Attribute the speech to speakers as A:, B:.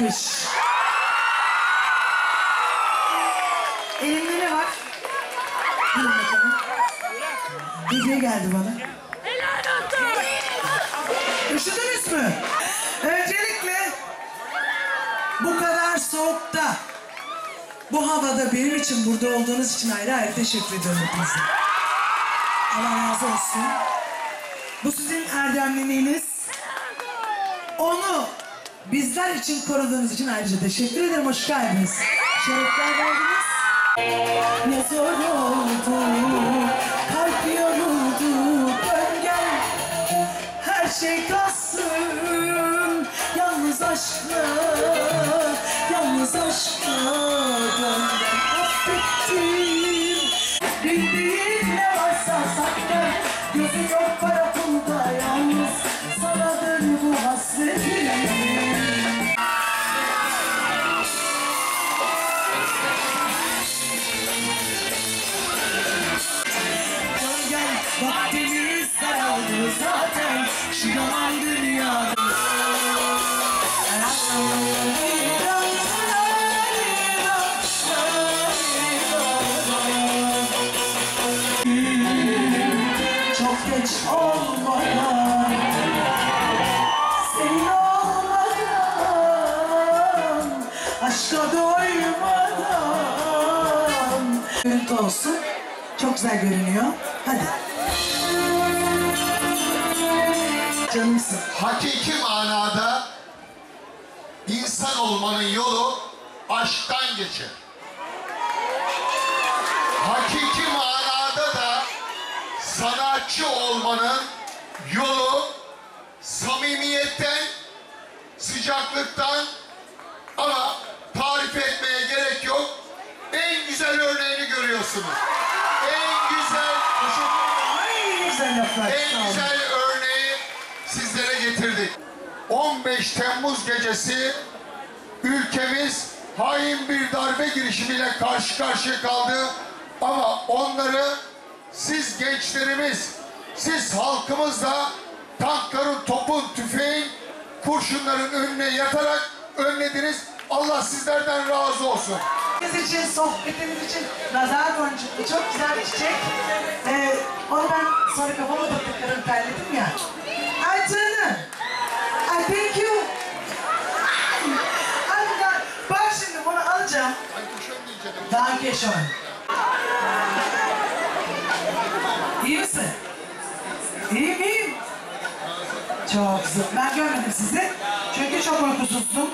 A: gelmiş. Elimde ne var? Bilin bakalım. Hediye geldi bana.
B: Helal olsun.
A: Üşüdünüz mü? Öncelikle bu kadar soğukta, bu havada benim için burada olduğunuz için ayrı ayrı teşekkür ediyorum hepinize. Allah razı olsun. Bu sizin erdemliliğiniz. Onu bizler için koruduğunuz için ayrıca teşekkür ederim. Hoş geldiniz. Şerefler verdiniz. Ne zor oldu, kalp yoruldu, dön gel. Her şey kalsın, yalnız aşkla, yalnız aşkla benden Aşka doymadan Görüntü olsun Çok güzel görünüyor Hadi Canımsın
C: Hakiki manada insan olmanın yolu aşktan geçer. Sanatçı olmanın yolu samimiyetten, sıcaklıktan ama tarif etmeye gerek yok. En güzel örneğini görüyorsunuz. En güzel,
A: Ay güzel
C: en güzel örneği sizlere getirdik. 15 Temmuz gecesi ülkemiz hain bir darbe girişimiyle karşı karşıya kaldı. Ama onları siz gençlerimiz, siz halkımız da tankların, topun, tüfeğin, kurşunların önüne yatarak önlediniz. Allah sizlerden razı olsun.
A: Biz için, sohbetimiz için nazar boncuklu çok güzel bir çiçek. Ee, onu ben sonra kafama taktıklarım terledim ya. Ay canım. Ay thank you. Ay, ben- bak şimdi bunu alacağım. Danke schön. İyi misin? İyi miyim? Çok güzel. Ben görmedim sizi. Çünkü çok uykusuzdum.